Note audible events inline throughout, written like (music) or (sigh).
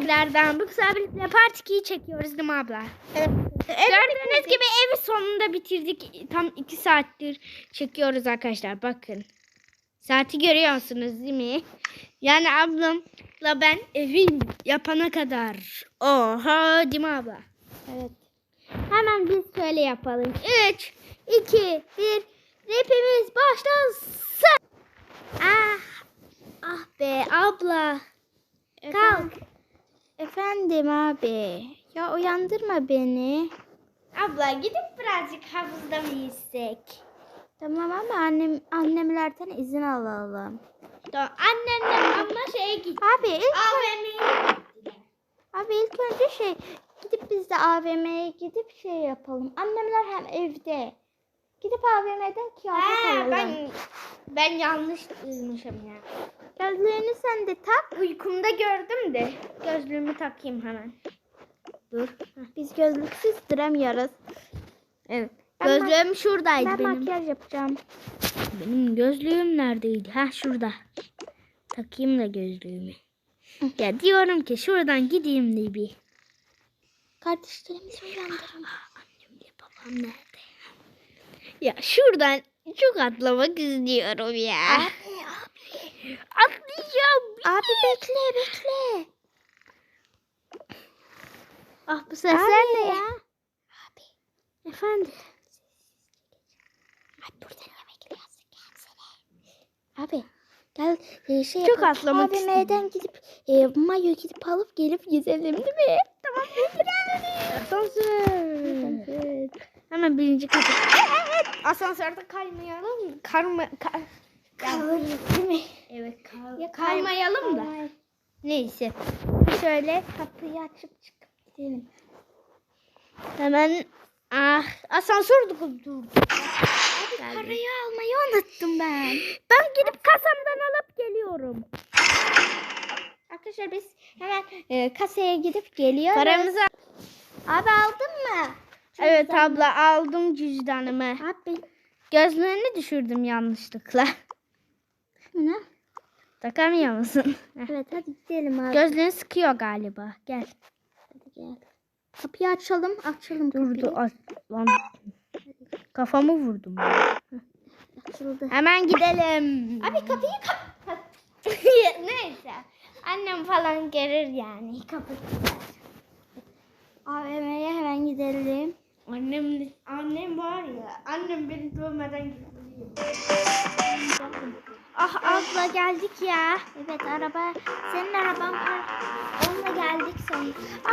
tekrardan. Bu sefer birlikte part 2'yi çekiyoruz değil mi abla? Evet. Gördüğünüz gibi evi sonunda bitirdik. Tam 2 saattir çekiyoruz arkadaşlar. Bakın. Saati görüyorsunuz değil mi? Yani ablamla ben evin yapana kadar. Oha değil mi abla? Evet. Hemen biz şöyle yapalım. 3, 2, 1. Rapimiz başlasın. Ah, ah be abla. Kalk. Efendim abi. Ya uyandırma beni. Abla gidip birazcık havuzda mı yüzsek? Tamam ama annem annemlerden izin alalım. Tamam. Annemle ama şeye git. Abi ilk, AVM'ye abi ilk önce şey gidip biz de AVM'ye gidip şey yapalım. Annemler hem evde. Gidip AVM'den kıyafet alalım. ben ben yanlış duymuşum ya. Gözlüğünü sen de tak. Uykumda gördüm de gözlüğümü takayım hemen. Dur. Biz gözlüksüz duramıyoruz. Evet. Ben Gözlüğüm şuradaydı Ben benim. makyaj yapacağım. Benim gözlüğüm neredeydi? Ha şurada. Takayım da gözlüğümü. ya diyorum ki şuradan gideyim de bir. Kardeşlerimizi uyandırın. Annemle babam nerede? Ya şuradan çok atlamak istiyorum ya. Abi abi. Atlayacağım. Abi bekle bekle. Ah bu sesler Abi. ne ya? Abi. Efendim. Abi buradan yemek yazdık gelsene. Abi gel e, şey Çok yapalım. atlamak Abi. M'den gidip e, mayo gidip alıp gelip gezelim değil mi? Tamam. Asansör. Hemen birinci katı. Asansörde kaymayalım. Karma, ka- Kalırız değil mi? evet kal- Ya kaymayalım da. Neyse. Şöyle Kapıyı açıp çıkıp gidelim. hemen ah asansör durdu. Parayı almayı unuttum ben. Ben gidip kasamdan alıp geliyorum. Arkadaşlar biz hemen e, kasaya gidip geliyoruz. Paramızı Abi aldın mı? Çok Evet abla aldım cüzdanımı. Abi Gözlüğünü düşürdüm yanlışlıkla. Ne? Takamıyor musun? (laughs) Evet hadi gidelim abi. Gözlüğün sıkıyor galiba. Gel. Hadi gel. Kapıyı açalım. Açalım kapıyı. Durdu. Ay, Lan. Kafamı vurdum. Açıldı. Hemen gidelim. Abi kapıyı kapat. (laughs) Neyse. Annem falan gelir yani. Kapat. AVM'ye hemen gidelim. Annem annem var ya. Annem beni dövmeden gidiyor. Ah abla geldik ya. Evet araba. Senin araban var. Onunla geldik sonra.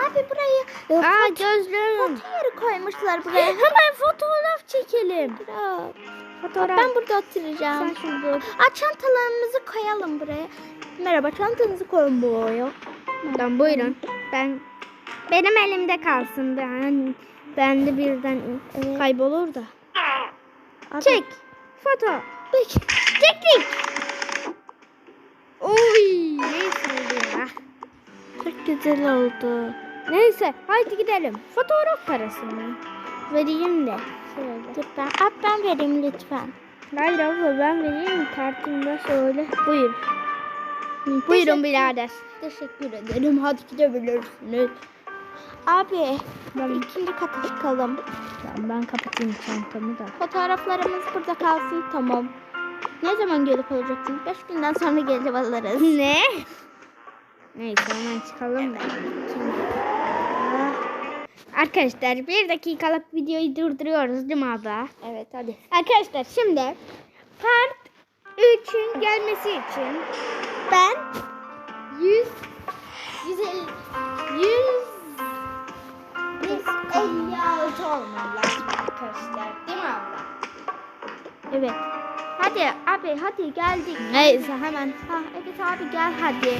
Abi burayı e, Aa gözlüğüm. foto yeri koymuşlar buraya. (laughs) Hemen fotoğraf çekelim. Bırak. Fotoğraf. Ben burada oturacağım. Sen şurada otur. Aa, çantalarımızı koyalım buraya. Merhaba çantanızı koyun buraya. Tamam buyurun. Ben benim elimde kalsın. Ben ben de birden Evet. kaybolur da. Abi, Çek. Foto. Çektik. Oy. Neyse oldu ya. Çok güzel oldu. Neyse haydi gidelim. Fotoğraf parasını vereyim de. Şöyle. Dur ben, abi ben vereyim lütfen. Hayır abla ben vereyim kartımda şöyle. Buyur. Teşekkür- Buyurun birader. Teşekkür ederim. Hadi gidebilirsiniz. Abi Ben, ikinci kata çıkalım. Tamam, ben kapatayım çantamı da. Fotoğraflarımız burada kalsın tamam. Ne zaman gelip alacaksın? Beş günden sonra gelip alırız. Ne? Neyse hemen çıkalım da. Arkadaşlar bir dakikalık videoyu durduruyoruz değil mi abla? Evet hadi. Arkadaşlar şimdi part 3'ün gelmesi için ben 100 150 100 156 olmam lazım arkadaşlar. Değil mi abla? Evet. Hadi abi hadi geldik. Neyse hemen. Ha, evet abi gel hadi.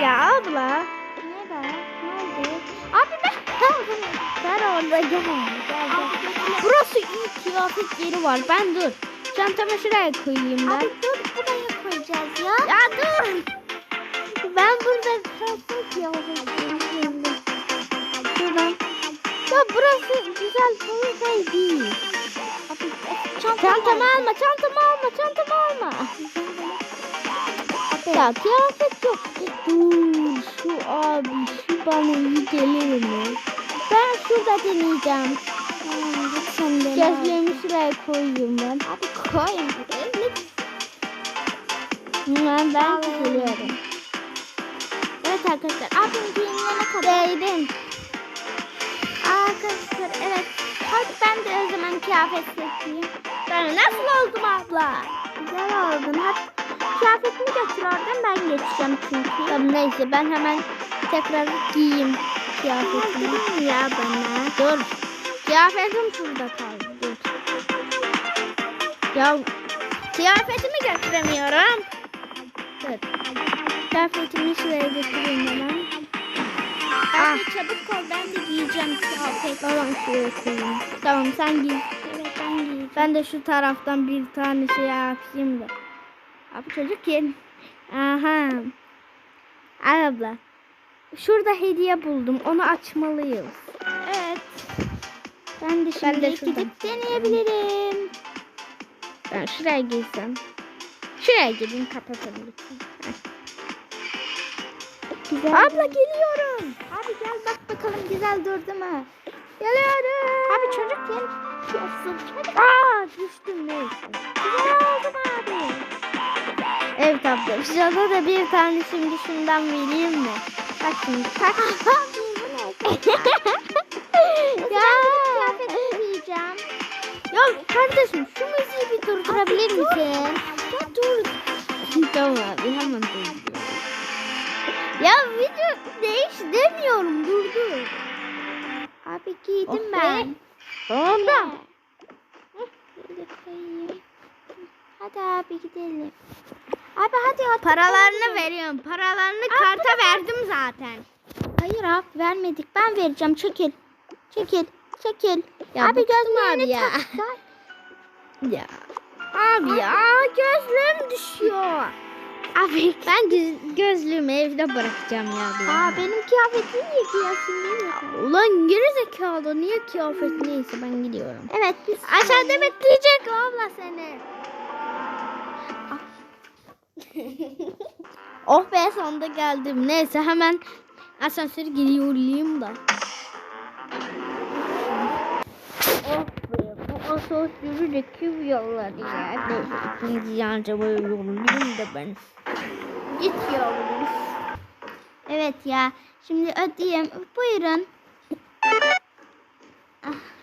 Ya abla. Ne be? Ne oldu? Abi ben Sen orada gel. Gel. Burası iyi kıyafet yeri var. Ben dur. Çantamı şuraya koyayım ben. Abi dur buraya koyacağız ya. Ya dur. Ben burada kalsın kıyafetlerim. Şuradan. Ya burası güzel bir şey değil. Abi çantamı, Çantamı alma, çantamı alma, çantamı alma. Abi. Ya kıyafet yok. Dur şu bana iyi gelir mi? Ben şurada deneyeceğim. Hmm. Gözlüğümü şuraya koyayım ben. Abi buraya. Ben, ben geliyorum. Evet arkadaşlar abim giyinene kadar. Değdim. Arkadaşlar evet. Hadi ben de o zaman kıyafet seçeyim. Ben nasıl oldum abla? Güzel oldun. Hadi kıyafetini götür oradan ben geçeceğim çünkü. Tamam neyse ben hemen tekrar giyeyim kıyafetimi. Ya bana. Dur. Kıyafetim şurada kaldı. Dur. Ya kıyafetimi götüremiyorum. Dur. Kıyafetimi şuraya götüreyim hemen. Ah. Abi çabuk ol ben de giyeceğim kıyafet. Tamam şuraya koyayım. Tamam sen giy. Evet ben giyeceğim. Ben de şu taraftan bir tane şey yapayım da. Abi çocuk yen. Aha. Ay abla. Şurada hediye buldum. Onu açmalıyız. Evet. Ben de şimdi de şuradan. gidip deneyebilirim. Ben şuraya girsem. Şuraya gireyim kapatalım lütfen. Güzel. Abla geliyorum. Abi gel bak bakalım güzel durdu mu? Geliyorum. Abi çocuk. Çocuk. Aa düştüm neyse. Güzel oldu mu abi? Evet abla. Şurada da bir tane şimdi şundan vereyim mi? Bak şimdi tak. (laughs) Ya. Ya kardeşim şu müziği bir durdurabilir misin? Ya dur. tamam abi hemen durduruyorum. Ya video değiş demiyorum durdur. Abi giydim Oh be. ben. Koyayım. Hadi abi gidelim. Abi hadi hadi. Paralarını veriyorum. Paralarını karta verdim zaten. Hayır abi vermedik. Ben vereceğim. Çekil. Çekil. Çekil. Ya abi gözlüğünü abi ya. tak. (laughs) Ya. Abi ya gözlüğüm düşüyor. Abi ben göz, gözlüğümü evde bırakacağım ya. Aa benim kıyafetimi niye giyiyorsun değil mi? Ulan geri zekalı niye kıyafet neyse ben gidiyorum. Evet biz Aşağıda bekleyecek abla seni. (laughs) oh be sonunda geldim. Neyse hemen asansöre gidiyorum da. Oh be bu asansörü de kim yolladı ya. Neyse ikinci yancama yollayayım da ben. Git yavrum. Evet ya. Şimdi ödeyeyim. Buyurun.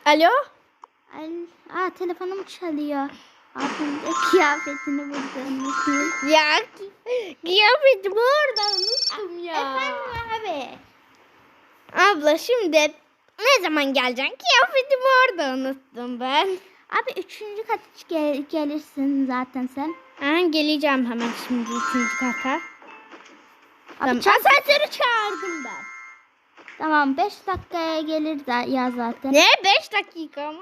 Alo? Ay, aa telefonum çalıyor. De kıyafetini buldum. Ya ki- kıyafetimi orada unuttum ya. Efendim abi. Abla şimdi ne zaman geleceksin? Kıyafetimi orada unuttum ben. Abi üçüncü kat gel- gelirsin zaten sen. Ha, geleceğim hemen şimdi üçüncü kata. Abi Tamam. Asansörü çağırdım ben. Tamam 5 dakikaya gelir ya zaten. Ne? Beş dakika mı?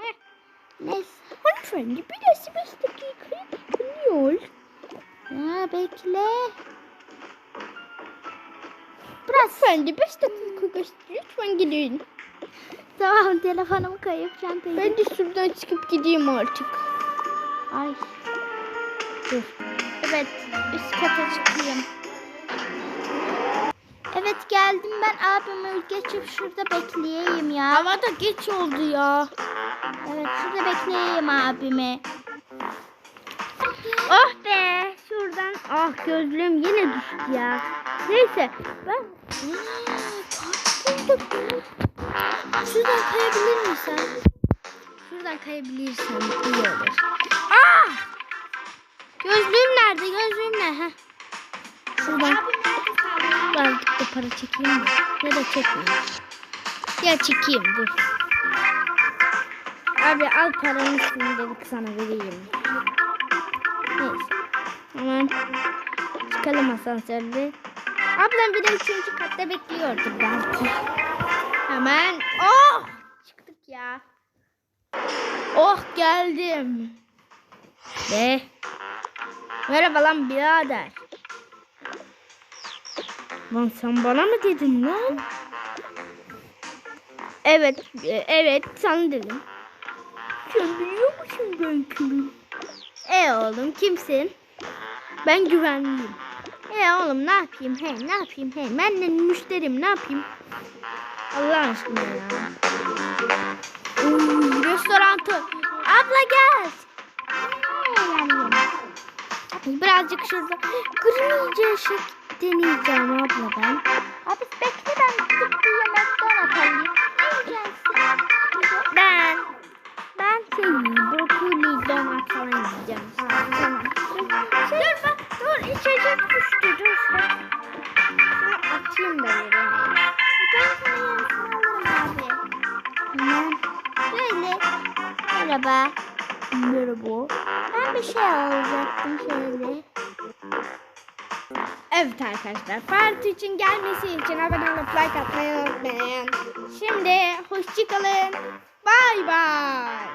Neyse. Hanımefendi biraz beş dakika bekliyor. Ya bekle. Hanımefendi beş dakika geçti. Lütfen gidin. Tamam telefonumu kayıp çantayı. Ben de şuradan çıkıp gideyim artık. Ay. Dur. Evet üst kata çıkayım. Evet geldim ben abimi geçip şurada bekleyeyim ya. Hava da geç oldu ya. Evet şurada bekleyeyim abimi. Oh be şuradan ah gözlüğüm yine düştü ya. Neyse ben şuradan kayabilir misin? Şuradan kayabilirsen iyi olur. Ah! Gözlüğüm nerede? Gözlüğüm ne? Heh. Şuradan birazcık da para çekeyim mi? Ya da çekmeyeyim. Ya çekeyim dur. Abi al paranın üstünü dedik sana vereyim. Neyse. Hemen çıkalım asansörde. Ablam bir de üçüncü katta bekliyordu belki. Hemen. Oh! Çıktık ya. Oh geldim. De. Merhaba lan birader. Lan sen bana mı dedin lan? Evet, e, evet sana dedim. Sen biliyor musun ben kimim? E oğlum kimsin? Ben güvenliyim. He oğlum ne yapayım he ne yapayım he ben de müşterim ne yapayım Allah aşkına ya. Uy, restorantı. Abla gel. Birazcık şurada kırmızı ışık deneyeceğim abla ben. Abi bekle ben gidip bir yemekten alayım. Ne yiyeceksin? Şey brokoli donat falan yiyeceğim. Tamam. Dur bak dur içecek düştü dur. Şunu atayım da yere. Ben sana alırım abi. Tamam. Şöyle. Merhaba. Merhaba. Ben bir şey alacaktım şöyle. Evet arkadaşlar part için gelmesi için abone olup like atmayı unutmayın. Şimdi hoşçakalın. Bay bay.